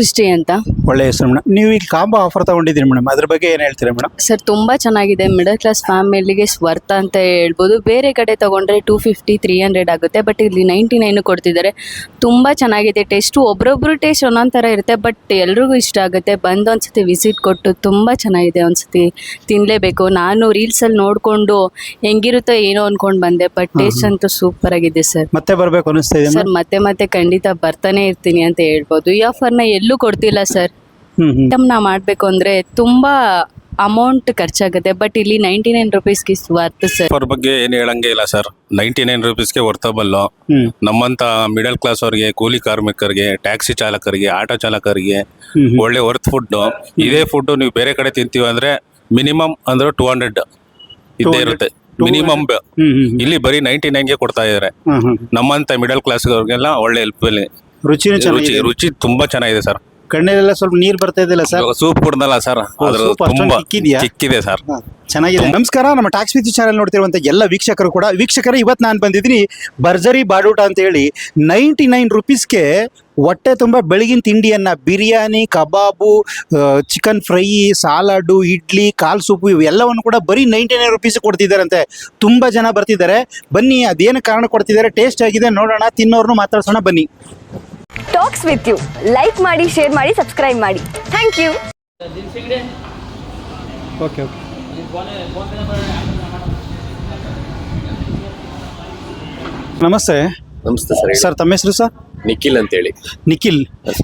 ಸೃಷ್ಟಿ ಅಂತ. ಒಳ್ಳೆ ಹೆಸರು ಮೇಡಮ್. ನೀವು ಈಗ ಕಾಂಬೋ ಆಫರ್ ತಗೊಂಡಿದ್ದೀರಿ ಮೇಡಮ್. ಅದ್ರ ಬಗ್ಗೆ ಏನು ಹೇಳ್ತೀರಾ ಮೇಡಮ್? ಸರ್ ತುಂಬ ಚೆನ್ನಾಗಿದೆ. ಮಿಡಲ್ ಕ್ಲಾಸ್ ಫ್ಯಾಮಿಲಿಗೆ ವರ್ತ್ ಅಂತ ಹೇಳ್ಬೋದು. ಬೇರೆ ಕಡೆ ತಗೊಂಡ್ರೆ ಟೂ ಫಿಫ್ಟಿ ತ್ರೀ ಹಂಡ್ರೆಡ್ ಆಗುತ್ತೆ. ಬಟ್ ಇಲ್ಲಿ ನೈಂಟಿ ನೈನು ಕೊಡ್ತಿದ್ದಾರೆ. ತುಂಬ ಚೆನ್ನಾಗಿದೆ. ಟೇಸ್ಟು ಒಬ್ರೊಬ್ರು ಟೇಸ್ಟ್ ಒಂದೊಂದು ಥರ ಇರುತ್ತೆ. ಬಟ್ ಎಲ್ರಿಗೂ ಇಷ್ಟ ಆಗುತ್ತೆ. ಬಂದು ಒಂದ್ಸತಿ ವಿಸಿಟ್ ಕೊಟ್ಟು ತುಂಬ ಚೆನ್ನಾಗಿದೆ ಒಂದ್ಸತಿ ತಿನ್ನಲೇಬೇಕು ನಾನು ರೀಲ್ಸಲ್ಲಿ ನೋಡಿಕೊಂಡು ಹೆಂಗಿರುತ್ತೋ ಏನೋ ಅಂದ್ಕೊಂಡು ಬಂದೆ. ಬಟ್ ಟೇಸ್ಟ್ ಅಂತೂ ಸೂಪರ್ ಆಗಿದೆ ಸರ್. ಮತ್ತೆ ಬರಬೇಕು ಅನಿಸ್ತಾ ಇದೆ ಸರ್ ಮತ್ತೆ ಮತ್ತೆ ಖಂಡಿತ ಬರ್ತಾನೆ ಇರ್ತೀನಿ ಅಂತ ಹೇಳ್ಬೋದು. ಈ ಆಫರ್ನ ಎಲ್ಲೂ ಕೊಡ್ತಿಲ್ಲ ಸರ್. ಹ್ಮ್ ಹ್ಮ್. ಐಟಮ್ನ ಮಾಡಬೇಕು ಅಂದರೆ ತುಂಬ ಅಮೌಂಟ್ ಖರ್ಚಾಗುತ್ತೆ. ಬಟ್ ಇಲ್ಲಿ ನೈಂಟಿ ನೈನ್ ರುಪೀಸ್ಗೆ ವರ್ತ್ ಸರ್. ಅವ್ರ ಬಗ್ಗೆ ಏನು ಹೇಳಂಗೆ ಇಲ್ಲ ಸರ್. ನೈಂಟಿ ನೈನ್ ರುಪೀಸ್ಗೆ ವರ್ತಬಲ್ಲು ಹ್ಮ್. ನಮ್ಮಂತ ಮಿಡಲ್ ಕ್ಲಾಸ್ ಅವ್ರಿಗೆ ಕೂಲಿ ಕಾರ್ಮಿಕರಿಗೆ ಟ್ಯಾಕ್ಸಿ ಚಾಲಕರಿಗೆ ಆಟೋ ಚಾಲಕರಿಗೆ ಹ್ಮ್ ಹ್ಮ್. ಒಳ್ಳೆ ವರ್ತ್ ಫುಡ್ ಇದೇ ಫುಡ್ ನೀವು ಬೇರೆ ಕಡೆ ತಿಂತೀವಿ ಅಂದ್ರೆ ಮಿನಿಮಮ್ ಅಂದ್ರೆ ಟೂ ಹಂಡ್ರೆಡ್ ಇದ್ದೇ 200, ಇರುತ್ತೆ. ಮಿನಿಮಮ್ ಹ್ಮ್ ಹ್ಮ್ ಇಲ್ಲಿ ಬರೀ ನೈಂಟಿ ನೈನ್ಗೆ ಕೊಡ್ತಾ ಇದಾರೆ ಹ್ಮ್ ಹ್ಮ್. ನಮ್ಮಂತ ಮಿಡಲ್ ಕ್ಲಾಸ್ ಅವ್ರಿಗೆಲ್ಲ ಒಳ್ಳೆ ಹೆಲ್ಪ್ ರುಚಿನೂ ರುಚಿ ಚೆನ್ನಾಗಿದೆ. ರುಚಿ ತುಂಬಾ ಚೆನ್ನಾಗಿದೆ ಸರ್. ಕಣ್ಣಲ್ಲೆಲ್ಲ ಸ್ವಲ್ಪ ನೀರು ಬರ್ತಾ ಇದೆಯಲ್ಲ ಸರ್? ಸೂಪ್ ಕುಡ್ದಲ್ಲ ಸರ್. ಅದ್ರ soup ಅಷ್ಟೊಂದು ತುಂಬಾ ಚಿಕ್ಕಿದ್ಯಾ? ಚಿಕ್ಕಿದೆ ಸರ್. ಹಾ, ಚೆನ್ನಾಗಿದೆ. ನಮಸ್ಕಾರ ನಮ್ಮ ಟ್ಯಾಕ್ಸ್ ವಿತ್ ಚಾನಲ್ ನೋಡ್ತಿರುವಂತ ಎಲ್ಲ ವೀಕ್ಷಕರು ಕೂಡ. ವೀಕ್ಷಕರು ಇವತ್ತು ನಾನು ಬಂದಿದ್ದೀನಿ ಬರ್ಜರಿ ಬಾಡೂಟ ಅಂತ ಹೇಳಿ. ನೈಂಟಿ ನೈನ್ ರುಪೀಸ್ಗೆ ಹೊಟ್ಟೆ ತುಂಬ ಬೆಳಗಿನ ತಿಂಡಿಯನ್ನ biryani kebab chicken fry salad idli ಕಾಲ್ ಸೂಪು ಇವೆಲ್ಲವನ್ನು ಕೂಡ ಬರೀ ನೈಂಟಿ ನೈನ್ ರುಪೀಸ್ ಕೊಡ್ತಿದ್ದಾರಂತೆ. ತುಂಬ ಜನ ಬರ್ತಿದ್ದಾರೆ. ಬನ್ನಿ ಅದೇನು ಕಾರಣ ಕೊಡ್ತಿದ್ದಾರೆ? ಟೇಸ್ಟ್ ಆಗಿದೆ. ನೋಡೋಣ ತಿನ್ನೋರ್ನು ಮಾತಾಡ್ಸೋಣ ಬನ್ನಿ. ಟಾಕ್ಸ್ ವಿತ್ ಯು ಲೈಕ್ ಮಾಡಿ ಶೇರ್ ಮಾಡಿ ಸಬ್ಸ್ಕ್ರೈಬ್ ಮಾಡಿ. ಥ್ಯಾಂಕ್ ಯು ಓಕೆ ಓಕೆ ನಮಸ್ತೆ. ನಮಸ್ತೆ ಸರ್ ಸರ್ ತಮ್ಮ ಹೆಸರು ಸರ್? ನಿಖಿಲ್ ಅಂತೇಳಿ. ನಿಖಿಲ್.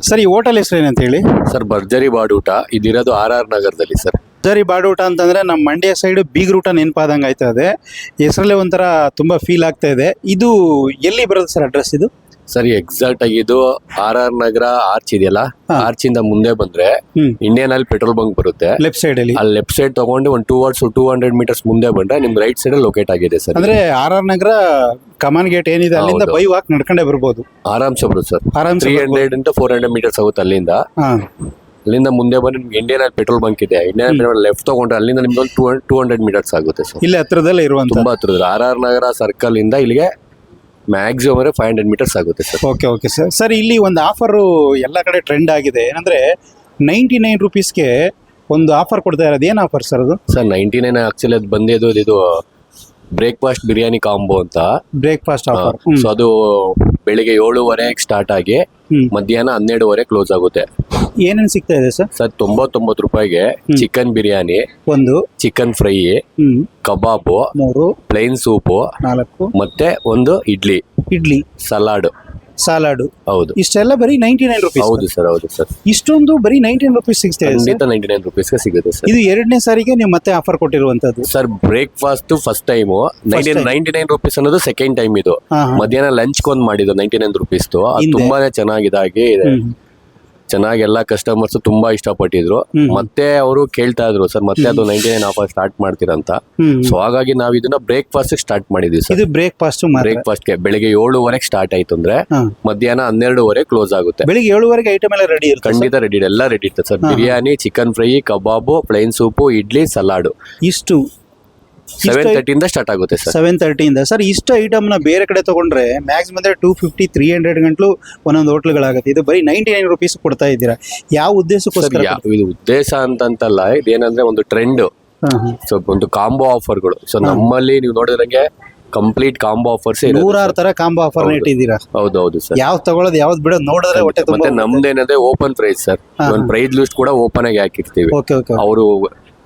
ಸರ್ ಈ ಹೋಟೆಲ್ ಹೆಸರು ಏನಂತ ಹೇಳಿ ಸರ್ ಭರ್ಜರಿ ಬಾಡೂಟ ಇದಿರೋದು ಆರ್ ಆರ್ ನಗರದಲ್ಲಿ ಸರ್. ಭರ್ಜರಿ ಬಾಡೂಟ ಅಂತಂದ್ರೆ ನಮ್ಮ ಮಂಡ್ಯ ಸೈಡ್ ಬೀಗ್ರೂಟ ನೆನಪಾದಂಗೆ ಆಯ್ತಾ ಇದೆ ಹೆಸರಲ್ಲೇ ಒಂಥರ ತುಂಬಾ ಫೀಲ್ ಆಗ್ತಾ ಇದೆ. ಇದು ಎಲ್ಲಿ ಬರೋದು ಸರ್ ಅಡ್ರೆಸ್ ಇದು? ಸರ್ ಎಕ್ಸಾಕ್ಟ್ ಆಗಿ ಇದು ಆರ್ ಆರ್ ನಗರ ಆರ್ಚ್ ಇದೆಯಲ್ಲ? ಆರ್ಚ್ ಇಂದ ಮುಂದೆ ಬಂದ್ರೆ ಇಂಡಿಯನ್ ಆಯಿಲ್ ಪೆಟ್ರೋಲ್ ಬಂಕ್ ಬರುತ್ತೆ. ಲೆಫ್ಟ್ ಸೈಡ್ ಅಲ್ಲಿ. ಅಲ್ಲಿ ಲೆಫ್ಟ್ ಸೈಡ್ ತಗೊಂಡು ಒಂದು two words two hundred metres ಮುಂದೆ ಬಂದ್ರೆ ನಿಮ್ ರೈಟ್ ಸೈಡ್ ಲೊಕೇಟ್ ಆಗಿದೆ ಸರ್. ಅಂದ್ರೆ ಆರ್ ಆರ್ ನಗರ ಕಮಾನ್ ಗೇಟ್ ಏನಿದೆ ಅಲ್ಲಿಂದ. ಬೈ ವಾಕ್ ನಡ್ಕೊಂಡೇ ಬರ್ಬೋದು. ಆರಾಮ್ ಬರುತ್ತೆ ಸರ್. ಆರಾಮ್ ತ್ರೀ ಹಂಡ್ರೆಡ್ ಇಂದ ಫೋರ್ ಹಂಡ್ರೆಡ್ ಮೀಟರ್ಸ್ ಆಗುತ್ತೆ ಅಲ್ಲಿಂದ. ಅಲ್ಲಿಂದ ಮುಂದೆ ಬಂದ್ರೆ ನಿಮ್ಗೆ ಇಂಡಿಯನ್ ಆಯಿಲ್ ಪೆಟ್ರೋಲ್ ಬಂಕ್ ಇದೆ ಇಂಡಿಯನ್ ಆಯಿಲ್ ಲೆಫ್ಟ್ ತಗೊಂಡ್ರೆ ಅಲ್ಲಿಂದ ನಿಮ್ಗೆ ಒಂದು ಟೂ ಟೂ ಹಂಡ್ರೆಡ್ ಮೀಟರ್ಸ್ ಆಗುತ್ತೆ ಸರ್. ಇಲ್ಲಿ ಹತ್ರದಲ್ಲೇ ಇರುವಂತ ತುಂಬಾ ಹತ್ರದಲ್ಲಿ ಆರ್ ಆರ್ ನಗರ ಸರ್ಕಲ್ ಇಂದ ಇಲ್ಲಿಗೆ ಮ್ಯಾಕ್ಸಿಮಮ್ ಅಂದರೆ ಫೈವ್ ಹಂಡ್ರೆಡ್ ಮೀಟರ್ಸ್ ಆಗುತ್ತೆ sir okay okay sir sir ಇಲ್ಲಿ ಒಂದು ಆಫರು ಎಲ್ಲ ಕಡೆ ಟ್ರೆಂಡ್ ಆಗಿದೆ. ಏನಂದ್ರೆ ನೈಂಟಿ ನೈನ್ ರುಪೀಸ್ಗೆ ಒಂದು ಆಫರ್ ಕೊಡ್ತಾ ಇರೋದು. ಏನು ಆಫರ್ ಸರ್ ಅದು? ಸರ್ ನೈಂಟಿ ನೈನ್ ಆಕ್ಚುಲಿ ಅದು ಬಂದಿದ್ದು ಇದು ಬ್ರೇಕ್ಫಾಸ್ಟ್ ಬಿರಿಯಾನಿ ಕಾಂಬೋ ಅಂತ. ಬ್ರೇಕ್ಫಾಸ್ಟ್ ಆಫರ್ ಸೊ ಅದು ಬೆಳಿಗ್ಗೆ ಏಳುವರೆಗೆ ಸ್ಟಾರ್ಟ್ ಆಗಿ ಹ್ಮ್. ಮಧ್ಯಾಹ್ನ ಹನ್ನೆರಡುವರೆ ಕ್ಲೋಸ್ ಆಗುತ್ತೆ. ಏನೇನು ಸಿಗ್ತಾ ಇದೆ ಸರ್? ಸರ್ ತೊಂಬತ್ತೊಂಬತ್ತು ರೂಪಾಯಿಗೆ ಚಿಕನ್ ಬಿರಿಯಾನಿ ಒಂದು ಚಿಕನ್ ಫ್ರೈ ಹ್ಮ್. ಕಬಾಬು ಮೂರು ಪ್ಲೈನ್ ಸೂಪು ನಾಲ್ಕು ಮತ್ತೆ ಒಂದು ಇಡ್ಲಿ ಇಡ್ಲಿ. Salad salad. ಹೌದು. ಇಷ್ಟೆಲ್ಲ ಬರೀ ನೈಂಟಿ ನೈನ್ ರುಪೀಸ್ ಹೌದು ಸರ್ ಹೌದು ಸರ್. ಇಷ್ಟೊಂದು ಬರೀ ನೈಂಟಿ ನೈನ್ ರುಪೀಸ್ ಸಿಗ್ತಾ ಇದೆ ಖಂಡಿತ ನೈಂಟಿ ನೈನ್ ರುಪೀಸ್ಗೆ ಸಿಗುತ್ತೆ ಸರ್. ಇದು ಎರಡನೇ ಸಾರಿಗೆ ನೀವು ಮತ್ತೆ offer ಕೊಟ್ಟಿರುವಂತದ್ದು sir breakfast first time ninety nine rupees ಅನ್ನೋದು ಸೆಕೆಂಡ್ ಟೈಮ್ ಇದು. ಮಧ್ಯಾಹ್ನ ಲಂಚ್ ಒಂದು ಮಾಡಿದ್ದು ನೈಂಟಿ ನೈನ್ ರುಪೀಸ್. ತುಂಬಾನೇ ಚೆನ್ನಾಗಿದಾಗಿ ಇದೆ. ಚೆನ್ನಾಗಿ ಎಲ್ಲ ಕಸ್ಟಮರ್ಸ್ ತುಂಬಾ ಇಷ್ಟಪಟ್ಟಿದ್ರು. ಮತ್ತೆ ಅವರು ಕೇಳ್ತಾ ಇದ್ರು ಸರ್ ಮತ್ತೆ ಅದು ನೈಂಟಿ ನೈನ್ ಆಫರ್ ಸ್ಟಾರ್ಟ್ ಮಾಡ್ತೀರಂತ. ಸೊ ಹಾಗಾಗಿ ನಾವು ಇದನ್ನ ಬ್ರೇಕ್ಫಾಸ್ಟ್ ಸ್ಟಾರ್ಟ್ ಮಾಡಿದ್ವಿ ಸರ್ ಇದು ಬ್ರೇಕ್ಫಾಸ್ಟ್ ಮಾತ್ರ? ಬ್ರೇಕ್ಫಾಸ್ಟ್ಗೆ ಬೆಳಿಗ್ಗೆ ಏಳುವರೆಗೆ ಸ್ಟಾರ್ಟ್ ಆಯ್ತು ಅಂದ್ರೆ. ಮಧ್ಯಾಹ್ನ ಹನ್ನೆರಡುವರೆ ಕ್ಲೋಸ್ ಆಗುತ್ತೆ. ಬೆಳಿಗ್ಗೆ ಏಳುವರೆಗೆ ಐಟಮ್ ಎಲ್ಲ ರೆಡಿ ಇರುತ್ತೆ ಖಂಡಿತ ರೆಡಿ ಎಲ್ಲ ರೆಡಿ ಇರ್ತದೆ sir biryani chicken fry kebab plain soup idli salad ಇಷ್ಟು ಸೆವೆನ್ ತರ್ಟಿಯಿಂದ ಸ್ಟಾರ್ಟ್ ಆಗುತ್ತೆ ಸರ್ ಸೆವೆನ್ ತರ್ಟಿಯಿಂದ ಸರ್ ಇಷ್ಟು ಐಟಮ್ನ ಬೇರೆ ಕಡೆ ತಗೊಂಡ್ರೆ ಮ್ಯಾಕ್ಸಿಮಮ್ ಅಂದ್ರೆ ಟೂ ಫಿಫ್ಟಿ ತ್ರೀ ಹಂಡ್ರೆಡ್ ಗಂಟ್ಲು ಒಂದೊಂದು ಹೋಟ್ಲುಗಳಾಗುತ್ತೆ ಇದು ಬರೀ ನೈಂಟಿ ನೈನ್ ರುಪೀಸ್ ಕೊಡ್ತಾ ಇದ್ದೀರಾ. ಯಾವ ಉದ್ದೇಶಕ್ಕೋಸ್ಕರ ಯಾ- ಇದು ಉದ್ದೇಶ ಅಂತಂತಲ್ಲ ಇದೇನಂದ್ರೆ ಒಂದು ಟ್ರೆಂಡ್ ಹಾ, ಹಾ. ಸೊ ಒಂದು ಕಾಂಬೋ ಆಫರ್ಗಳು ಸೊ ನಮ್ಮಲ್ಲಿ ನೀವು ನೋಡಿದ್ರಂಗೆ ಕಂಪ್ಲೀಟ್ ಕಾಂಬೋ ಆಫರ್ಸ್ ನೂರಾರು ತರ ಕಾಂಬೋ ಆಫರ್. ಇಟ್ಟಿದ್ದೀರಾ ಹೌದು ಹೌದು ಸರ್ ಯಾವ್ದು ತಗೊಳ್ಳೋದು ಯಾವ್ದು ಬಿಡೋದು ನೋಡಿದ್ರೆ ಹೊಟ್ಟೆ ಮತ್ತೆ ತುಂಬ ನಮ್ದೇನಂದ್ರೆ ಓಪನ್ ಪ್ರೈಸ್ ಸರ್ ಒಂದು ಪ್ರೈಸ್ ಲಿಸ್ಟ್ ಕೂಡ ಓಪನ್ ಆಗಿ ಹಾಕಿರ್ತೀವಿ. ಓಕೆ ಓಕೆ ಅವರು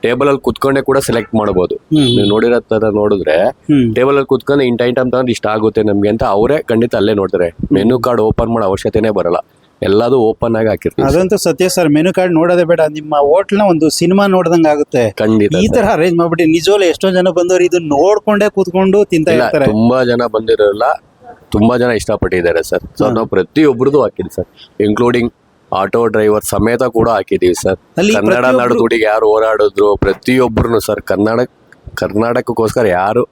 ಟೇಬಲ್ ಅಲ್ಲಿ ಕುತ್ಕೊಂಡೆ ಕೂಡ ಸೆಲೆಕ್ಟ್ ಮಾಡಬಹುದು ನೀವು ನೋಡಿರೋ ತರ ನೋಡಿದ್ರೆ ಟೇಬಲ್ ಅಲ್ಲಿ ಕುತ್ಕೊಂಡು ಇಂಟ ಐಟಮ್ ತಗೊಂಡು ಇಷ್ಟ ಆಗುತ್ತೆ ನಮ್ಗೆ ಅಂತ ಅವರೇ ಖಂಡಿತ ಅಲ್ಲೇ ನೋಡ್ತಾರೆ ಮೆನು ಕಾರ್ಡ್ ಓಪನ್ ಮಾಡೋ ಅವಶ್ಯಕತೆನೇ ಬರಲ್ಲ. ಎಲ್ಲದೂ ಓಪನ್ ಆಗಿ ಹಾಕಿರ್ತೀವಿ. sir. ಅದಂತೂ ಸತ್ಯ ಸರ್ ಮೆನು ಕಾರ್ಡ್ ನೋಡೋದೇ ಬೇಡ. ನಿಮ್ಮ ಹೋಟ್ಲ್ನ ಒಂದು ಸಿನಿಮಾ ನೋಡ್ದಂಗ್ ಆಗುತ್ತೆ. ಖಂಡಿತ ಈ ತರ ಅರೇಂಜ್ ಮಾಡ್ಬಿಟ್ಟು ನಿಜವಲ್ಲ ಎಷ್ಟೋ ಜನ ಬಂದವರು ಇದು ನೋಡ್ಕೊಂಡೇ ಕೂತ್ಕೊಂಡು ತಿಂತಾ ಇಲ್ಲ ಇರ್ತಾರೆ. ತುಂಬಾ ಜನ ಬಂದಿರೋಲ್ಲ ತುಂಬಾ ಜನ ಇಷ್ಟಪಟ್ಟಿದ್ದಾರೆ ಸರ್. ಸೊ ನಾವು ಪ್ರತಿಯೊಬ್ಬರದು ಹಾಕಿದ್ವಿ ಸರ್. ಇನ್ಕ್ಲೂಡಿಂಗ್ ಆಟೋ ಡ್ರೈವರ್ ಸಮೇತ ಕೂಡ ಹಾಕಿದೀವಿ ಸರ್. ಅಲ್ಲಿ ಕನ್ನಡ ಪ್ರತಿಯೊಬ್ರು- ನಡುದುಡಿಗೆ ಯಾರು ಹೋರಾಡಿದ್ರು ಪ್ರತಿಯೊಬ್ಬರು ಸರ್ ಕನ್ನಡ ಕರ್ನಾಟಕಕ್ಕೋಸ್ಕರ ಯಾರು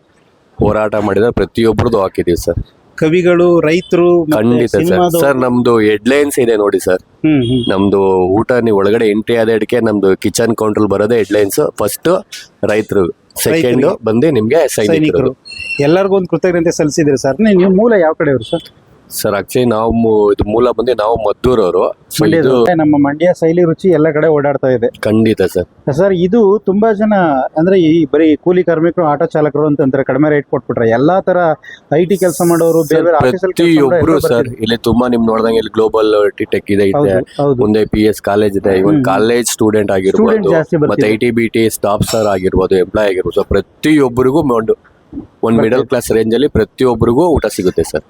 ಹೋರಾಟ ಮಾಡಿದ್ರೆ ಪ್ರತಿಯೊಬ್ಬರದು ಹಾಕಿದೀವಿ ಸರ್. ಕವಿಗಳು ರೈತರು ಖಂಡಿತ ಸರ್. ಸರ್ ನಮ್ದು ಹೆಡ್ಲೈನ್ಸ್ ಇದೆ ನೋಡಿ ಸರ್. ಹ್ಮ್ ಹ್ಮ್. ನಮ್ದು ಊಟ ನೀವು ಒಳಗಡೆ ಎಂಟ್ರಿ ಆದಕ್ಕೆ ನಮ್ದು ಕಿಚನ್ ಕೌಂಟರ್ ಬರೋದೇ ಹೆಡ್ಲೈನ್ಸ್ ಫಸ್ಟ್ ರೈತರು ಸೆಕೆಂಡ್ ಬಂದೆ ಬಂದು ನಿಮ್ಗೆ ಸೈನಿಕರು ಸೈನಿಕರು. ಎಲ್ಲರಿಗೂ ಒಂದು ಕೃತಜ್ಞತೆ ಸಲ್ಲಿಸಿದ್ರಿ ಸರ್. ನೀವು ಮೂಲ ಯಾವ ಕಡೆಯವರು ಸರ್? ಸರ್ ಆಕ್ಚುಲಿ ನಾವು ಮು- ಇದು ಮೂಲ ಬಂದು ನಾವು ಮದ್ದೂರವರು. ಸೊ ಇದು ಮಂಡ್ಯದ ನಮ್ಮ ಮಂಡ್ಯ ಶೈಲಿ ರುಚಿ ಎಲ್ಲ ಕಡೆ ಓಡಾಡ್ತಾ ಇದೆ. ಖಂಡಿತ ಸರ್ ಸರ್ ಇದು ತುಂಬಾ ಜನ ಅಂದ್ರೆ ಈ ಬರೀ ಕೂಲಿ ಕಾರ್ಮಿಕರು ಆಟೋ ಚಾಲಕರು ಅಂತ ಅಂತಾರೆ ಕಡಿಮೆ ರೇಟ್ ಕೊಟ್ಬಿಟ್ರೆ ಎಲ್ಲಾ ತರ ಐ ಟಿ ಕೆಲಸ ಮಾಡೋರು ಬೇರೆ ಬೇರೆ ಕೆಲ್ಸ ಪ್ರತಿಯೊಬ್ರು ಸರ್ ಇಲ್ಲಿ ತುಂಬಾ ನಿಮ್ ನೋಡ್ದಂಗೆ ಇಲ್ಲಿ ಗ್ಲೋಬಲ್ ಟೆಕ್ ಇದೆ ಇದೆ ಹೌದು ಹೌದು. ಮುಂದೆ ಪಿ ಎಸ್ ಕಾಲೇಜ್ ಇದೆ ಇವನ್ ಕಾಲೇಜ್ ಸ್ಟೂಡೆಂಟ್ ಆಗಿರ್ಬೋದು ಜಾಸ್ತಿ ಮತ್ತೆ I T B T staff sir ಆಗಿರ್ಬೋದು ಎಂಪ್ಲಾಯ್ ಆಗಿರ್ಬೋದು. ಸೊ ಪ್ರತಿಯೊಬ್ಬರಿಗೂ ಒಂದು ಒಂದ್ ಮಿಡಲ್ ಕ್ಲಾಸ್ ರೇಂಜ್ ಅಲ್ಲಿ ಪ್ರತಿಯೊಬ್ಬರಿಗೂ ಊಟ ಸಿಗುತ್ತೆ ಸರ್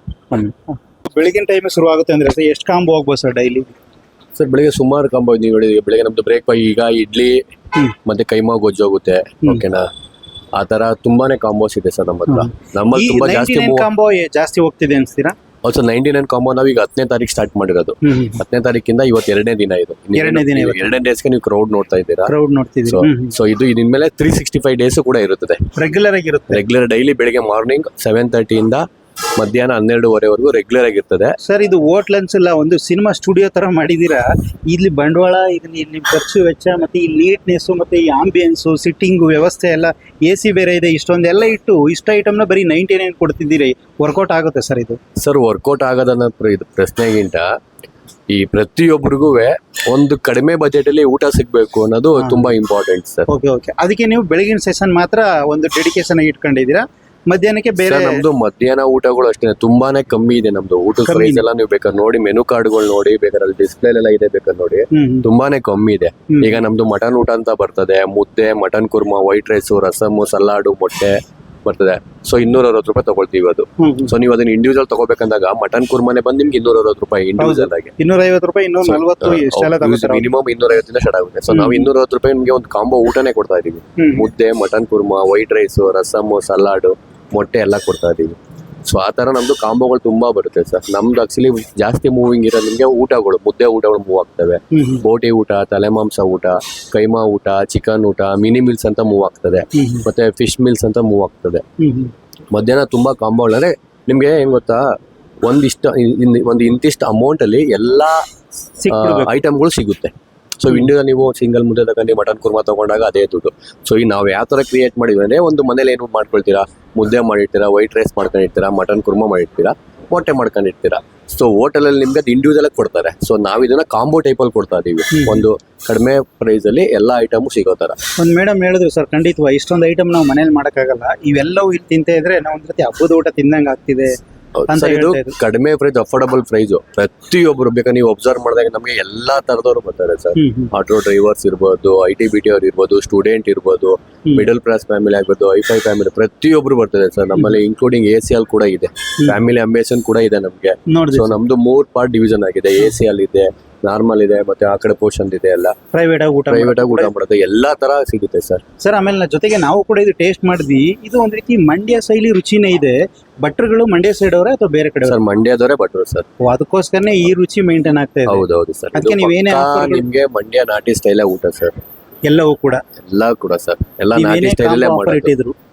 ಬೆಳಗಿನ ಟೈಮ್ ಶುರು ಆಗುತ್ತೆ ಅಂದ್ರೆ ಸರ್ ಎಷ್ಟು ಕಾಂಬೋ ಹೋಗ್ಬೋದು ಸರ್ ಡೈಲಿ ಸರ್ ಬೆಳಿಗ್ಗೆ ಸುಮಾರು ಕಾಂಬೋ ನೀವು ಹೇಳಿದ್ವಿ ಬೆಳಿಗ್ಗೆ ನಮ್ದು ಬ್ರೇಕ್ ಈಗ ಇಡ್ಲಿ ಮತ್ತೆ ಕೈಮಾ ಗೊಜ್ಜು ಹೋಗುತ್ತೆ. ಓಕೆನಾ ಆ ತರ ತುಂಬಾನೇ ಕಾಂಬೋಸ್ ಇದೆ ಸರ್ ನಮ್ಮ ಹತ್ರ ನಮ್ಮಲ್ಲಿ ತುಂಬಾ ಜಾಸ್ತಿ ಕಾಂಬೋ ಜಾಸ್ತಿ ಹೋಗ್ತಿದೆ ಅನ್ಸ್ತೀರಾ? ಸರ್ ನೈಂಟಿ ನೈನ್ ಕಾಂಬೋ ನಾವು ಈಗ ಹತ್ತನೇ ತಾರೀಕು ಸ್ಟಾರ್ಟ್ ಮಾಡಿರೋದು. ಹತ್ತನೇ ತಾರೀಕಿಂದ ಇವತ್ತು ಎರಡನೇ ದಿನ ಇದು. ಎರಡನೇ ಡೇಸ್ಗೆ ನೀವು ಕ್ರೌಡ್ ನೋಡ್ತಾ ಇದ್ದೀರಾ? ಕ್ರೌಡ್ ನೋಡ್ತಿದ್ದೀರಾ ನೋಡ್ತಿದ್ದೀವಿ ಸೊ ಇದು ಇನ್ಮೇಲೆ ತ್ರೀ ಸಿಕ್ಸ್ಟಿ ಫೈವ್ ಡೇಸ್ ಕೂಡ ಇರುತ್ತದೆ. ರೆಗ್ಯುಲರ್ ಆಗಿರುತ್ತೆ. ರೆಗ್ಯುಲರ್ ಡೈಲಿ ಬೆಳಿಗ್ಗೆ ಮಾರ್ನಿಂಗ್ ಸೆವೆನ್ ತರ್ಟಿಯಿಂದ ಮಧ್ಯಾಹ್ನ ಹನ್ನೆರಡುವರೆವರೆಗೂ ರೆಗ್ಯುಲರ್ ಆಗಿರ್ತದೆ. ಸರ್ ಇದು ಹೋಟ್ಲ್ ಇಲ್ಲ ಒಂದು ಸಿನಿಮಾ ಸ್ಟುಡಿಯೋ ತರ ಮಾಡಿದೀರಾ ಇಲ್ಲಿ ಬಂಡವಾಳ ಈಗ ನಿಮ್ಮ ನಿಮ್ ಖರ್ಚು ವೆಚ್ಚ ಮತ್ತೆ ಈ ನೀಟ್ನೆಸ್ ಮತ್ತೆ ಈ ಆಂಬಿಯನ್ಸ್ ಸಿಟ್ಟಿಂಗ್ ವ್ಯವಸ್ಥೆ ಎಲ್ಲ ಎ ಸಿ ಬೇರೆ ಇದೆ ಇಷ್ಟೊಂದೆಲ್ಲ ಇಟ್ಟು ಇಷ್ಟ ಐಟಮ್ನ ಬರೀ ನೈಂಟಿ ನೈನ್ ಕೊಡ್ತಿದ್ದೀರಿ. ವರ್ಕೌಟ್ ಆಗುತ್ತೆ ಸರ್ ಇದು. ಸರ್ ವರ್ಕೌಟ್ ಆಗೋದನ್ನ ಪ್ರ- ಇದು ಪ್ರಶ್ನೆಗಿಂತ ಈ ಪ್ರತಿಯೊಬ್ಬರಿಗೂ ಒಂದು ಕಡಿಮೆ ಬಜೆಟ್ ಅಲ್ಲಿ ಊಟ ಸಿಗಬೇಕು ಅನ್ನೋದು ತುಂಬಾ ಇಂಪಾರ್ಟೆಂಟ್ ಸರ್ ಓಕೆ ಓಕೆ ಅದಕ್ಕೆ ನೀವು ಬೆಳಗಿನ ಸೆಷನ್ ಮಾತ್ರ ಒಂದು ಡೆಡಿಕೇಶನ್ ಆಗಿ ಇಟ್ಕೊಂಡಿದ್ದೀರಾ? ಮಧ್ಯಾಹ್ನಕ್ಕೆ ಬೇರೆ ಸರ್, ನಮ್ದು ಮಧ್ಯಾಹ್ನ ಊಟಗಳು ಅಷ್ಟೇ ತುಂಬಾನೇ ಕಮ್ಮಿ ಇದೆ ನಮ್ದು ಊಟದ ಕಮ್ಮಿ ಪ್ರೈಸ್ ಇದೆ. ಎಲ್ಲ ನೀವು ಬೇಕಾದ್ರೆ ನೋಡಿ ಮೆನು ಕಾರ್ಡ್ಗಳು ನೋಡಿ ಬೇಕಾದ್ರೆ ಅಲ್ಲಿ ಡಿಸ್ಪ್ಲೇ ಎಲ್ಲ ಇದೆ ಬೇಕಾದ್ರೆ ನೋಡಿ ಹ್ಮ್ ಹ್ಮ್. ತುಂಬಾನೇ ಕಮ್ಮಿ ಇದೆ ಹ್ಮ್. ಈಗ ನಮ್ದು ಮಟನ್ ಊಟ ಅಂತ ಬರ್ತದೆ ಮುದ್ದೆ mutton kurma white rice rasam salad ಮೊಟ್ಟೆ ಬರ್ತದೆ. ಸೊ ಇನ್ನೂರ ಅರವತ್ತು ರೂಪಾಯಿ ತಗೊಳ್ತೀವಿ ಅದು. ಸೊ ನೀವು ಅದನ್ನ ಇಂಡಿವಿಜುವಲ್ ತಗೋಬೇಕಂದಾಗ ಮಟನ್ ಕುರ್ಮಾನೆ ಬಂದು ನಿಮ್ಗೆ ಇನ್ನೂರ ಅರವತ್ತು ರೂಪಾಯಿ ಇಂಡಿವಿಜುವಲ್ ಆಗಿ. ಇನ್ನೂರ ಐವತ್ತು ರೂಪಾಯಿ ಇನ್ನೂರ ನಲ್ವತ್ತು ಮಿನಿಮಮ್ ಇನ್ನೂರ ಐವತ್ತಿಂದ ಸ್ಟಾರ್ಟ್ ಆಗುತ್ತೆ. ಸೊ ನಾವು. ಇನ್ನೂರ ಐವತ್ತು ರೂಪಾಯಿ ನಿಮಗೆ ಒಂದು ಕಾಂಬೋ ಊಟನೇ ಕೊಡ್ತಾ ಇದೀವಿ. ಮುದ್ದೆ mutton kurma white rice rasam salad ಮೊಟ್ಟೆ ಎಲ್ಲ ಕೊಡ್ತಾ ಇದೀವಿ. ಸೊ ಆ ಥರ ನಮ್ದು ಕಾಂಬೋಗಳು ತುಂಬಾ ಬರುತ್ತೆ ಸರ್ ನಮ್ದು ಆಕ್ಚುಲಿ ಜಾಸ್ತಿ ಮೂವಿಂಗ್ ಇರೋ ನಿಮಗೆ ಊಟಗಳು ಮುದ್ದೆ ಊಟಗಳು ಮೂವ್ ಆಗ್ತವೆ. ಬೋಟಿ ಊಟ ತಲೆಮಾಂಸ ಊಟ ಕೈಮಾ ಊಟ ಚಿಕನ್ ಊಟ ಮಿನಿ ಮಿಲ್ಸ್ ಅಂತ ಮೂವ್ ಆಗ್ತದೆ. ಮತ್ತೆ ಫಿಶ್ ಮಿಲ್ಸ್ ಅಂತ ಮೂವ್ ಆಗ್ತದೆ. ಮಧ್ಯಾಹ್ನ ತುಂಬಾ ಕಾಂಬೋಗಳು ಅಂದರೆ ನಿಮ್ಗೆ ಏನ್ ಗೊತ್ತಾ ಒಂದಿಷ್ಟು ಒಂದು ಇಂತಿಷ್ಟು ಅಮೌಂಟ್ ಅಲ್ಲಿ ಎಲ್ಲಾ. ಐಟಮ್ಗಳು ಸಿಗುತ್ತೆ ಸೊ ಇಂಡಿಯಾದ ನೀವು ಸಿಂಗಲ್ ಮುದ್ದೆ ತಗೊಂಡು ಮಟನ್ ಕುರ್ಮಾ ತಗೊಂಡಾಗ ಅದೇ ದುಡ್ಡು. ಸೊ ಈಗ ನಾವು ಯಾವ ತರ ಕ್ರಿಯೇಟ್ ಮಾಡಿದ್ವಿ ಅಂದ್ರೆ ಒಂದು ಮನೇಲಿ ಏನು ಮಾಡ್ಕೊಳ್ತೀರಾ? ಮುದ್ದೆ ಮಾಡಿರ್ತೀರಾ ವೈಟ್ ರೈಸ್ ಮಾಡ್ಕೊಂಡಿರ್ತೀರಾ ಮಟನ್ ಕುರ್ಮಾ ಮಾಡಿರ್ತೀರಾ ಮೊಟ್ಟೆ ಮಾಡ್ಕೊಂಡಿರ್ತೀರಾ. ಸೊ ಹೋಟೆಲಲ್ಲಿ ನಿಮ್ಗೆ ಅದು ಇಂಡಿವಿಜುವಲ್ ಕೊಡ್ತಾರೆ. ಸೊ ನಾವು ಇದನ್ನ ಕಾಂಬೋ ಟೈಪಲ್ಲಿ ಕೊಡ್ತಾ ಇದೀವಿ. ಒಂದು ಕಡಿಮೆ ಪ್ರೈಸ್ ಅಲ್ಲಿ ಎಲ್ಲಾ ಐಟಮು ಸಿಗೋ ತರ. ಒಂದ್ ಮೇಡಮ್ ಹೇಳಿದ್ರು ಸರ್ ಖಂಡಿತವಾಗಿ ಇಷ್ಟೊಂದು ಐಟಮ್ ನಾವು ಮನೇಲಿ ಮಾಡೋಕ್ಕಾಗಲ್ಲ. ಇವೆಲ್ಲವೂ ಇಲ್ಲಿ ತಿಂತ ಇದ್ರೆ ನಾವು ಒಂದ್ ರೀತಿ ಹಬ್ಬದ ಊಟ ತಿಂದಂಗ ಆಗ್ತಿದೆ. ಅಂತ ಸರ್ ಇದು ಹೇಳ್ತಾ ಇದ್ರು. ಕಡಿಮೆ ಪ್ರೈಸ್ ಅಫೋರ್ಡಬಲ್ ಪ್ರೈಸ್ ಪ್ರತಿಯೊಬ್ರು ಬೇಕಾದ್ರೆ ನೀವು ಅಬ್ಸರ್ವ್ ಮಾಡಿದಾಗ ನಮಗೆ ಎಲ್ಲಾ ತರದವರು ಬರ್ತಾರೆ sir. Hmm hmm. Auto drivers ಇರ್ಬೋದು ಐ ಟಿ ಬಿ ಟಿ ಅವ್ರು ಇರ್ಬೋದು ಸ್ಟೂಡೆಂಟ್ ಇರ್ಬೋದು ಮಿಡಲ್ ಕ್ಲಾಸ್ ಫ್ಯಾಮಿಲಿ ಆಗ್ಬೋದು ಐ ಫೈ ಫ್ಯಾಮಿಲಿ ಪ್ರತಿಯೊಬ್ರು ಬರ್ತಾರೆ ಸರ್. ನಮ್ಮಲ್ಲಿ ಇನ್ಕ್ಲೂಡಿಂಗ್ ಎ ಸಿ ಎಲ್ ಕೂಡ ಇದೆ. ಫ್ಯಾಮಿಲಿ ಅಂಬೇಷನ್ ಕೂಡ ಇದೆ ನಮ್ಗೆ. ಸೊ ನಮ್ದು ಮೂರ್ ಪಾರ್ಟ್ ಡಿವಿಷನ್ ಆಗಿದೆ. ಎ ಸಿ ಎಲ್ ಇದೆ ನಾರ್ಮಲ್ ಇದೆ ಮತ್ತೆ ಆ ಕಡೆ ಪೋರ್ಷನ್ ಇದೆ ಎಲ್ಲ. ಪ್ರೈವೇಟ್ ಆಗಿ ಊಟ ಪ್ರೈವೇಟ್ ಆಗಿ ಊಟ ಮಾಡೋದು ಎಲ್ಲಾ ತರ ಸಿಗುತ್ತೆ ಸರ್. ಸರ್ ಆಮೇಲೆ ನಾ- ಜೊತೆಗೆ ನಾವು ಕೂಡ ಇದು ಟೇಸ್ಟ್ ಮಾಡಿದ್ವಿ. ಇದು ಒಂದ್ ರೀತಿ ಮಂಡ್ಯ ಶೈಲಿ ರುಚಿನೇ ಇದೆ. ಭಟ್ರುಗಳು ಮಂಡ್ಯ ಸೈಡ್ ಅವರೇ ಅಥವಾ ಬೇರೆ ಕಡೆ ಸರ್ ಮಂಡ್ಯದವರೇ ಭಟ್ರು ಸರ್. ಅದಕ್ಕೋಸ್ಕರನೇ ಈ ರುಚಿ ಮೇಂಟೈನ್ ಆಗ್ತಾ ಇದೆ. ಹೌದೌದು ಸರ್ ಅದಕ್ಕೆ ನೀವೇನೇ ಏನೇ ನಿಮ್ಗೆ ಮಂಡ್ಯ ನಾಟಿ ಸ್ಟೈಲೇ ಊಟ ಸರ್. ಎಲ್ಲವೂ ಕೂಡ. ಎಲ್ಲ ಕೂಡ ಸರ್. ಎಲ್ಲ ನಾಟಿ ನೀವೇನೇ ಮಾಡೋದು. ಇಟ್ಟಿದ್ರು.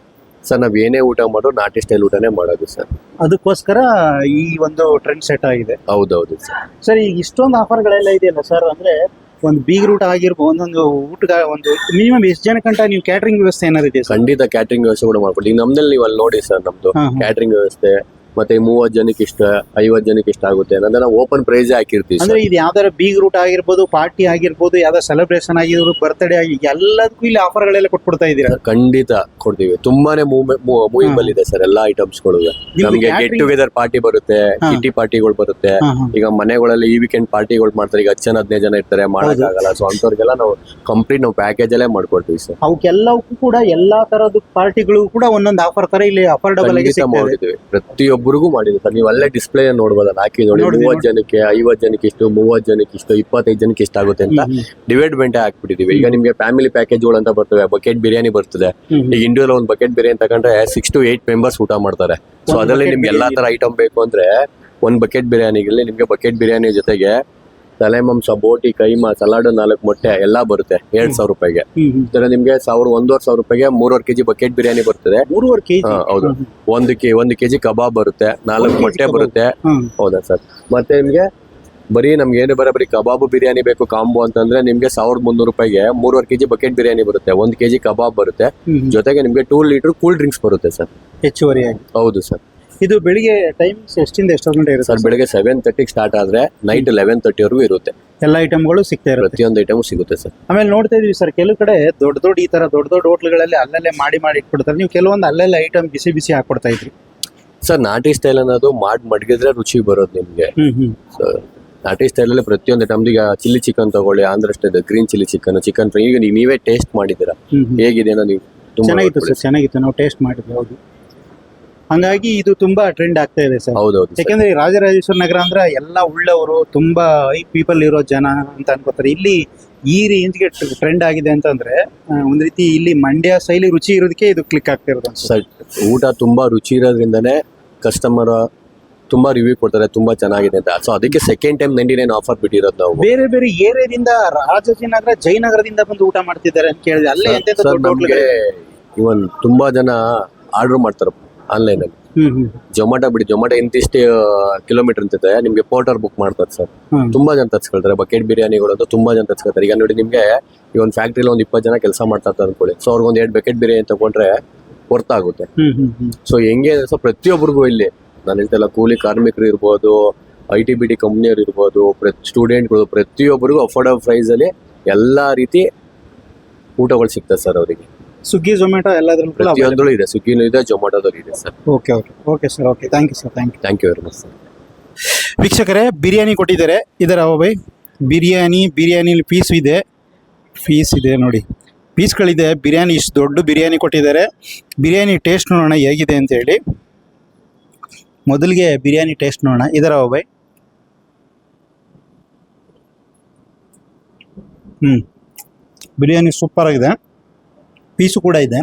ಸರ್ ನಾವ್ ಏನೇ ಊಟ ಮಾಡೋ ನಾಟಿ ಸ್ಟೈಲ್ ಊಟನೇ ಮಾಡೋದು ಸರ್. ಅದಕ್ಕೋಸ್ಕರ ಈ ಒಂದು ಟ್ರೆಂಡ್ ಸೆಟ್ ಆಗಿದೆ. ಹೌದೌದು ಸರ್. ಸರ್ ಈಗ ಇಷ್ಟೊಂದು ಆಫರ್ಗಳೆಲ್ಲ ಇದೆಯಲ್ಲ ಸರ್ ಅಂದ್ರೆ ಒಂದು ಬೀಗ್ ರೂಟ್ ಆಗಿರ್ಬೋದು ಒಂದೊಂದು ಊಟಗ ಒಂದು ಮಿನಿಮಮ್ ಎಷ್ಟು ಜನಕ್ಕಂಟ ನೀವು ಕ್ಯಾಟ್ರಿಂಗ್ ವ್ಯವಸ್ಥೆ ಏನಾದ್ರು ಇದೆ ಸರ್? ಖಂಡಿತ ಕ್ಯಾಟ್ರಿಂಗ್ ವ್ಯವಸ್ಥೆ ಕೂಡ ಮಾಡ್ಕೊಡಿ ಈಗ ನಮ್ದಲ್ಲಿ ನೀವು ಅಲ್ಲಿ ನೋಡಿ ಸರ್ ನಮ್ದು. ಕ್ಯಾಟ್ರಿಂಗ್ ವ್ಯವಸ್ಥೆ ಮತ್ತೆ ಮೂವತ್ ಜನಕ್ಕೆ ಇಷ್ಟ ಐವತ್ ಜನಕ್ಕೆ ಇಷ್ಟ ಆಗುತ್ತೆ ಅಂದ್ರೆ ನಾವು ಓಪನ್ ಪ್ರೈಸ್ ಹಾಕಿರ್ತೀವಿ ಅಂದ್ರೆ ಇದು ಯಾವ್ದಾರ ಬೀಗ್ ರೂಟ್ ಆಗಿರ್ಬೋದು ಪಾರ್ಟಿ ಆಗಿರ್ಬೋದು ಯಾವ್ದಾರ ಸೆಲೆಬ್ರೇಷನ್ ಆಗಿರ್ಬೋದು ಬರ್ತ್ಡೇ ಆಗಿ ಎಲ್ಲದಕ್ಕೂ ಇಲ್ಲಿ ಆಫರ್ ಗಳೆಲ್ಲ ಕೊಟ್ಬಿಡ್ತಾ ಇದೀರಾ ಖಂಡಿತ ಕೊಡ್ತೀವಿ. ತುಂಬಾನೇ ಮೂವಿಂಗ್ ಅಲ್ಲಿ ಇದೆ ಸರ್ ಎಲ್ಲಾ ಐಟಮ್ಸ್ಗಳು. ನಮಗೆ ಗೆಟ್ ಟುಗೆದರ್ ಪಾರ್ಟಿ ಬರುತ್ತೆ ಸಿಟಿ ಪಾರ್ಟಿಗಳು ಬರುತ್ತೆ. ಈಗ ಮನೆಗಳಲ್ಲಿ ಈ ವೀಕೆಂಡ್ ಪಾರ್ಟಿಗಳು ಮಾಡ್ತಾರೆ ಈಗ ಹತ್ತು ಜನ ಹದಿನೈದು ಜನ ಇರ್ತಾರೆ ಮಾಡಕ್ಕಾಗಲ್ಲ ಸೊ ಅಂತವ್ರಿಗೆಲ್ಲ ನಾವು ಕಂಪ್ಲೀಟ್ ನಾವು ಪ್ಯಾಕೇಜ್ ಅಲ್ಲೇ ಮಾಡ್ಕೊಡ್ತೀವಿ ಸರ್. ಅವಕ್ಕೆಲ್ಲವಕ್ಕೂ ಕೂಡ ಎಲ್ಲಾ ತರದ ಪಾರ್ಟಿಗಳು ಕೂಡ ಒಂದೊಂದು ಆಫರ್ ತರ ಇಲ್ಲಿ ಅಫೋರ್ಡಬಲ್ ಆಗಿ ಖಂಡಿತ ಸಿಗ್ತದೆ ಮಾಡಿರುತ್ತೆ? ಸರ್ ನೀವು ಅಲ್ಲೇ ಡಿಸ್ಪ್ಲೇ ನೋಡ್ಬೋದಲ್ಲ ಹಾಕಿ ನೋಡಿ ಮೂವತ್ತು ಮೂವತ್ ಜನಕ್ಕೆ ಐವತ್ ಜನಕ್ಕೆ ಇಷ್ಟು ಮೂವತ್ತು ಜನಕ್ಕೆ ಇಷ್ಟು ಇಪ್ಪತ್ತೈದು ಜನಕ್ಕೆ ಇಷ್ಟ ಆಗುತ್ತೆ ಅಂತ ಡಿವೈಡ್ಮೆಂಟ್ ಹಾಕ್ಬಿಟ್ಟಿದೀವಿ ಈಗ ನಿಮಗೆ ಫ್ಯಾಮಿಲಿ ಪ್ಯಾಕೇಜ್ಗಳು ಅಂತ ಬರ್ತವೆ ಬಕೆಟ್ ಬಿರಿಯಾನಿ ಬರ್ತದೆ. ಈಗ ಇಂಡಿವಿಜುವಲ್ ಒಂದು ಬಕೆಟ್ ಬಿರಿಯಾನಿ ತಗೊಂಡ್ರೆ ಸಿಕ್ಸ್ ಟು ಏಟ್ ಮೆಂಬರ್ಸ್ ಊಟ ಮಾಡ್ತಾರೆ. ಸೊ ಅದರಲ್ಲಿ ನಿಮ್ಗೆ ಎಲ್ಲಾ ತರ ಐಟಮ್ ಬೇಕು ಅಂದ್ರೆ ಒಂದ್ ಬಕೆಟ್ ಬಿರಿಯಾನಿಗೆ ನಿಮ್ಗೆ ಬಕೆಟ್ ಬಿರಿಯಾನಿ ಜೊತೆಗೆ ತಲೆ ಮಾಂಸ ಬೋಟಿ ಕೈಮಾ ಸಲಾಡ್ ನಾಲ್ಕು ಮೊಟ್ಟೆ ಎಲ್ಲಾ ಬರುತ್ತೆ ಎರಡ್ ಸಾವಿರ ರೂಪಾಯಿಗೆ. ನಿಮ್ಗೆ ಸಾವಿರ ಒಂದೂವರೆ ಸಾವಿರ ರೂಪಾಯಿಗೆ ಮೂರುವರೆ ಕೆಜಿ ಬಕೆಟ್ ಬಿರಿಯಾನಿ ಬರ್ತದೆ. ಮೂರುವರೆ ಕೆಜಿ? ಹೌದು. ಒಂದು ಕೆ ಒಂದು ಕೆಜಿ ಕಬಾಬ್ ಬರುತ್ತೆ ನಾಲ್ಕು ಮೊಟ್ಟೆ. ಬರುತ್ತೆ. ಹೌದಾ ಸರ್? ಮತ್ತೆ ನಿಮ್ಗೆ ಬರೀ ನಮ್ಗೆ ಏನು ಬರ ಬರೀ ಕಬಾಬ್ ಬಿರಿಯಾನಿ ಬೇಕು ಕಾಂಬೋ ಅಂತಂದ್ರೆ ನಿಮ್ಗೆ ಸಾವಿರದ ಮುನ್ನೂರು ರೂಪಾಯಿಗೆ ಮೂರುವರೆ ಕೆಜಿ ಬಕೆಟ್ ಬಿರಿಯಾನಿ ಬರುತ್ತೆ ಒಂದ್ ಕೆಜಿ ಕಬಾಬ್ ಬರುತ್ತೆ. ಜೊತೆಗೆ ನಿಮ್ಗೆ ಟೂ ಲೀಟರ್ ಕೂಲ್ ಡ್ರಿಂಕ್ಸ್ ಬರುತ್ತೆ ಸರ್. ಹೆಚ್ಚುವರಿಯಾಗಿ. ಹೌದು ಸರ್. ಇದು ಬೆಳಿಗ್ಗೆ ಟೈಮ್ ಎಷ್ಟಿಂದ ಎಷ್ಟು ಗಂಟೆ ಇರುತ್ತೆ ಸರ್ ಬೆಳಗ್ಗೆ ಸೆವೆನ್ ತರ್ಟಿಗೆ ಸ್ಟಾರ್ಟ್ ಆದ್ರೆ ನೈಟ್ ಲೆವೆನ್ ತರ್ಟಿವರೆಗೂ ಇರುತ್ತೆ. ಎಲ್ಲ ಐಟಮ್ಗಳು ಸಿಗ್ತಾ ಇರುತ್ತೆ. ಪ್ರತಿಯೊಂದು ಐಟಮು ಸಿಗುತ್ತೆ ಸರ್. ಆಮೇಲೆ ನೋಡ್ತಾ ಇದೀವಿ ಸರ್ ಕೆಲವು ಕಡೆ ದೊಡ್ಡ ದೊಡ್ಡ ಈ ತರ ದೊಡ್ಡ ದೊಡ್ಡ ಹೋಟ್ಲ್ಗಳಲ್ಲಿ ಅಲ್ಲಲ್ಲೇ ಮಾಡಿ ಮಾಡಿ ಇಟ್ಬಿಡ್ತಾರೆ. ನೀವು ಕೆಲವೊಂದು ಅಲ್ಲಲ್ಲೇ ಐಟಮ್ ಬಿಸಿ ಬಿಸಿ ಹಾಕೊಡ್ತಾ ಇದ್ರಿ. ಸರ್ ನಾಟಿ ಸ್ಟೈಲ್ ಅನ್ನೋದು ಮಾಡಿ ಮಡಗಿದ್ರೆ ರುಚಿ ಬರೋದು ನಿಮಗೆ. ಹ್ಮ್ ಹ್ಮ್. ನಾಟಿ ಸ್ಟೈಲಲ್ಲಿ ಪ್ರತಿಯೊಂದು ಐಟಮ್ ಈಗ ಚಿಲ್ಲಿ ಚಿಕನ್ ತಗೊಳ್ಳಿ Andhra style green chilli chicken chicken fry ಈಗ ನೀವು ನೀವೇ ಟೇಸ್ಟ್ ಮಾಡಿದ್ದೀರಾ? ಹ್ಮ್ ಹ್ಮ್. ಹೇಗಿದೆ ಅನ್ನೋ ನೀವು ತುಂಬಾ ಚೆನ್ನಾಗಿತ್ತು ಸರ್ ಚೆನ್ನಾಗಿತ್ತು. ನಾವು ಟೇಸ್ಟ್ ಮಾಡಿದ್ವಿ ಹೌದು. ಹಂಗಾಗಿ ಇದು ತುಂಬಾ ಟ್ರೆಂಡ್ ಆಗ್ತಾ ಇದೆ ಸರ್. ಹೌದೌದು ಸರ್. ಯಾಕಂದ್ರೆ ರಾಜರಾಜೇಶ್ವರ ನಗರ ಅಂದ್ರೆ ಎಲ್ಲಾ ಉಳ್ಳವರು ತುಂಬಾ ಐ ಪೀಪಲ್ ಇರೋ ಜನ ಅಂತ ಅನ್ಕೋತಾರೆ. ಇಲ್ಲಿ ಈ ರೇಂಜ್ಗೆ ಟ್ರೆಂಡ್ ಆಗಿದೆ ಅಂತಂದ್ರೆ ಆ, ಒಂದ್ ರೀತಿ ಇಲ್ಲಿ ಮಂಡ್ಯ ಶೈಲಿ ರುಚಿ ಇರೋದಕ್ಕೆ ಇದು ಕ್ಲಿಕ್ ಆಗ್ತಿರೋದು ಅನ್ಸುತ್ತೆ. ಸರ್ ಊಟ ತುಂಬಾ ರುಚಿ ಇರೋದ್ರಿಂದನೇ ಕಸ್ಟಮರ್ ತುಂಬಾ ರಿವ್ಯೂ ಕೊಡ್ತಾರೆ ತುಂಬಾ ಚೆನ್ನಾಗಿದೆ ಅಂತ. ಸೊ ಅದಕ್ಕೆ second time ninety nine offer ಬಿಟ್ಟಿರೋದು ನಾವು. ಬೇರೆ ಬೇರೆ ಏರಿಯಾದಿಂದ ರಾಜಾಜಿನಗರ ಜಯನಗರದಿಂದ ಬಂದು ಊಟ ಮಾಡ್ತಿದ್ದಾರೆ ಅಂತ ಕೇಳಿದೆ. ಅಲ್ಲೇ ಎಂತೆಂತ ಸರ್ ದೊಡ್ಡ ನಮ್ಗೆ ಹೋಟ್ಲುಗಳು ಇವನ್ ತುಂಬಾ ಜನ ಆರ್ಡರ್ ಮಾಡ್ತಾರೆ. ಆನ್ಲೈನ್ ಅಲ್ಲಿ. ಹ್ಮ್ ಹ್ಮ್. ಜೊಮ್ಯಾಟೊ ಬಿಡಿ ಜೊಮಾಟೊ ಇಂತಿಷ್ಟು ಕಿಲೋಮೀಟರ್ ಅಂತಿದೆ ನಿಮ್ಗೆ ಪೋರ್ಟರ್ ಬುಕ್ ಮಾಡ್ತಾರೆ ಸರ್ ತುಂಬಾ ಜನ ತರ್ಸ್ಕೊಳ್ತಾರೆ. ಬಕೆಟ್ ಬಿರಿಯಾನಿಗಳು ಅಂತ ತುಂಬಾ ಜನ ತರ್ಸ್ಕೊಳ್ತಾರೆ. ಈಗ ನೋಡಿ ನಿಮಗೆ ಈ ಒಂದು ಫ್ಯಾಕ್ಟ್ರಿಲಿ ಒಂದು ಇಪ್ಪತ್ತು ಜನ ಕೆಲಸ ಮಾಡ್ತಾ ಇರ್ತಾರೆ ಅನ್ಕೊಳ್ಳಿ. ಸೊ ಅವ್ರಿಗೆ ಒಂದು ಎರಡು ಬಕೆಟ್ ಬಿರಿಯಾನಿ ತಗೊಂಡ್ರೆ ವರ್ತ್ ಆಗುತ್ತೆ ಸೊ ಹೆಂಗೆ ಸೊ ಪ್ರತಿಯೊಬ್ಬರಿಗೂ ಇಲ್ಲಿ ನಾನು ಹೇಳ್ತಲ್ಲ ಕೂಲಿ ಕಾರ್ಮಿಕರು ಇರ್ಬೋದು ಐ ಟಿ ಬಿ ಟಿ ಕಂಪ್ನಿಯವ್ರು ಇರ್ಬೋದು ಸ್ಟೂಡೆಂಟ್ಗಳು ಪ್ರತಿಯೊಬ್ಬರಿಗೂ ಅಫೋರ್ಡಬಲ್ ಪ್ರೈಸ್ ಅಲ್ಲಿ ಎಲ್ಲಾ ರೀತಿ ಊಟಗಳು ಸಿಗ್ತದೆ ಸರ್ ಅವರಿಗೆ. ಸ್ವಿಗ್ಗಿ ಜೊಮ್ಯಾಟೊ ಎಲ್ಲದ್ರಲ್ಲೂ ಕೂಡ ಪ್ರತಿಯೊಂದರಲ್ಲೂ ಇದೆ. ಸ್ವಿಗ್ಗಿನೂ ಇದೆ ಜೊಮ್ಯಾಟೋದಲ್ಲಿ ಇದೆ sir. Okay okay okay sir okay thank you sir thank you thank you very much sir ವೀಕ್ಷಕರೇ ಬಿರಿಯಾನಿ ಕೊಟ್ಟಿದ್ದಾರೆ. ಇದರ ಬೈ ಬಿರಿಯಾನಿ ಬಿರಿಯಾನಿಲಿ ಪೀಸ್ ಇದೆ. ಪೀಸ್ ಇದೆ ನೋಡಿ. ಪೀಸ್ಗಳಿದೆ ಬಿರಿಯಾನಿ ಇಷ್ಟು ದೊಡ್ಡ ಬಿರಿಯಾನಿ ಕೊಟ್ಟಿದ್ದಾರೆ. ಬಿರಿಯಾನಿ ಟೇಸ್ಟ್ ನೋಡೋಣ ಹೇಗಿದೆ ಅಂತ ಹೇಳಿ. ಮೊದಲಿಗೆ ಬಿರಿಯಾನಿ ಟೇಸ್ಟ್ ನೋಡೋಣ. ಇದರ ಬೈ ಹ್ಞೂ ಬಿರಿಯಾನಿ ಸೂಪರ್ ಆಗಿದೆ. ಪೀಸು ಕೂಡ ಇದೆ.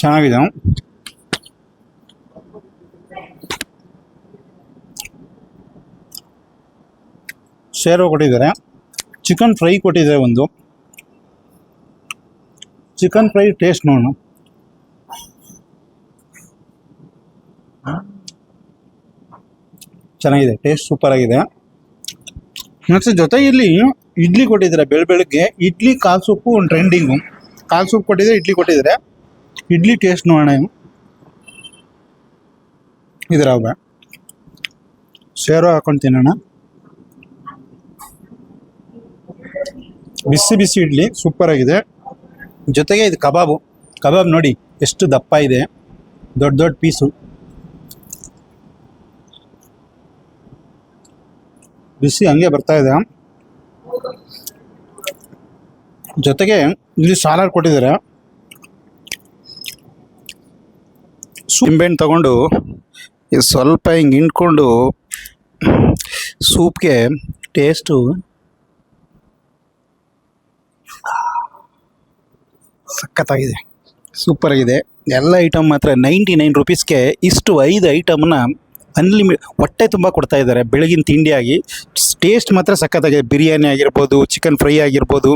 ಚೆನ್ನಾಗಿದೆ. ಶೇರೋ ಕೊಟ್ಟಿದ್ದಾರೆ. ಚಿಕನ್ ಫ್ರೈ ಕೊಟ್ಟಿದ್ದಾರೆ ಒಂದು. ಚಿಕನ್ ಫ್ರೈ ಟೇಸ್ಟ್ ನೋಡೋಣ. ಚೆನ್ನಾಗಿದೆ, ಟೇಸ್ಟ್ ಸೂಪರ್ ಆಗಿದೆ. ಮತ್ತು ಜೊತೆಯಲ್ಲಿ ಇಡ್ಲಿ ಕೊಟ್ಟಿದ್ದಾರೆ, ಬೆಳ ಬೆಳಗ್ಗೆ ಇಡ್ಲಿ, ಕಾಲು ಸೊಪ್ಪು ಒಂದು ಟ್ರೆಂಡಿಂಗು ಕಾಲು ಸೊಪ್ಪು ಕೊಟ್ಟಿದ್ದಾರೆ ಇಡ್ಲಿ ಕೊಟ್ಟಿದ್ದಾರೆ. ಇಡ್ಲಿ ಟೇಸ್ಟ್ ನೋಡೋಣ. ಇದರ ಸೇರೋ ಹಾಕೊಂಡು ತಿನ್ನೋಣ. ಬಿಸಿ ಬಿಸಿ ಇಡ್ಲಿ ಸೂಪರ್ ಆಗಿದೆ. ಜೊತೆಗೆ ಇದು ಕಬಾಬು. ಕಬಾಬ್ ನೋಡಿ, ಎಷ್ಟು ದಪ್ಪ ಇದೆ. ದೊಡ್ಡ ದೊಡ್ಡ ಪೀಸು. ಬಿಸಿ ಹಂಗೆ ಬರ್ತಾ ಇದೆ. ಜೊತೆಗೆ ಇಲ್ಲಿ ಸಾಲಾರ್ ಕೊಟ್ಟಿದ್ದಾರೆ. ನಿಂಬೆಹಣ್ಣು ತಗೊಂಡು ಸ್ವಲ್ಪ ಹಿಂಗೆ ಹಿಂಡ್ಕೊಂಡು ಸೂಪ್ಗೆ ಟೇಸ್ಟು ಸಖತ್ತಾಗಿದೆ. ಸೂಪರ್ ಆಗಿದೆ. ಎಲ್ಲ ಐಟಮ್ ಮಾತ್ರ ನೈಂಟಿ ನೈನ್ ರುಪೀಸ್ಗೆ ಇಷ್ಟು ಐದು ಐಟಮ್ನ ಅನ್ಲಿಮಿ ಹೊಟ್ಟೆ ತುಂಬ ಕೊಡ್ತಾ ಇದ್ದಾರೆ. ಬೆಳಗಿನ ತಿಂಡಿಯಾಗಿ ಟೇಸ್ಟ್ ಮಾತ್ರ ಸಖತ್ತಾಗಿದೆ. ಬಿರಿಯಾನಿ ಆಗಿರ್ಬೋದು ಚಿಕನ್ ಫ್ರೈ ಆಗಿರ್ಬೋದು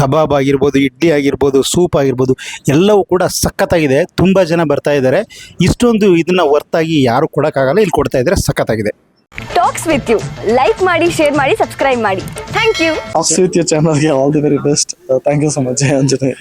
ಕಬಾಬ್ ಆಗಿರ್ಬೋದು ಇಡ್ಲಿ ಆಗಿರ್ಬೋದು ಸೂಪ್ ಆಗಿರ್ಬೋದು ಎಲ್ಲವೂ ಕೂಡ ಸಖತ್ತಾಗಿದೆ. ತುಂಬ ಜನ ಬರ್ತಾ ಇದ್ದಾರೆ. ಇಷ್ಟೊಂದು ಇದನ್ನು ವರ್ತಾಗಿ ಯಾರು ಕೊಡೋಕ್ಕಾಗಲ್ಲ ಇಲ್ಲಿ ಕೊಡ್ತಾ ಇದ್ದಾರೆ. ಸಖತ್ತಾಗಿದೆ. ಟಾಕ್ಸ್ ವಿತ್ ಯು ಲೈಕ್ ಮಾಡಿ ಶೇರ್ ಮಾಡಿ ಸಬ್ಸ್ಕ್ರೈಬ್ ಮಾಡಿ. Thank you talks with you ಚಾನಲ್ಗೆ all the very best thank you so much Anjane.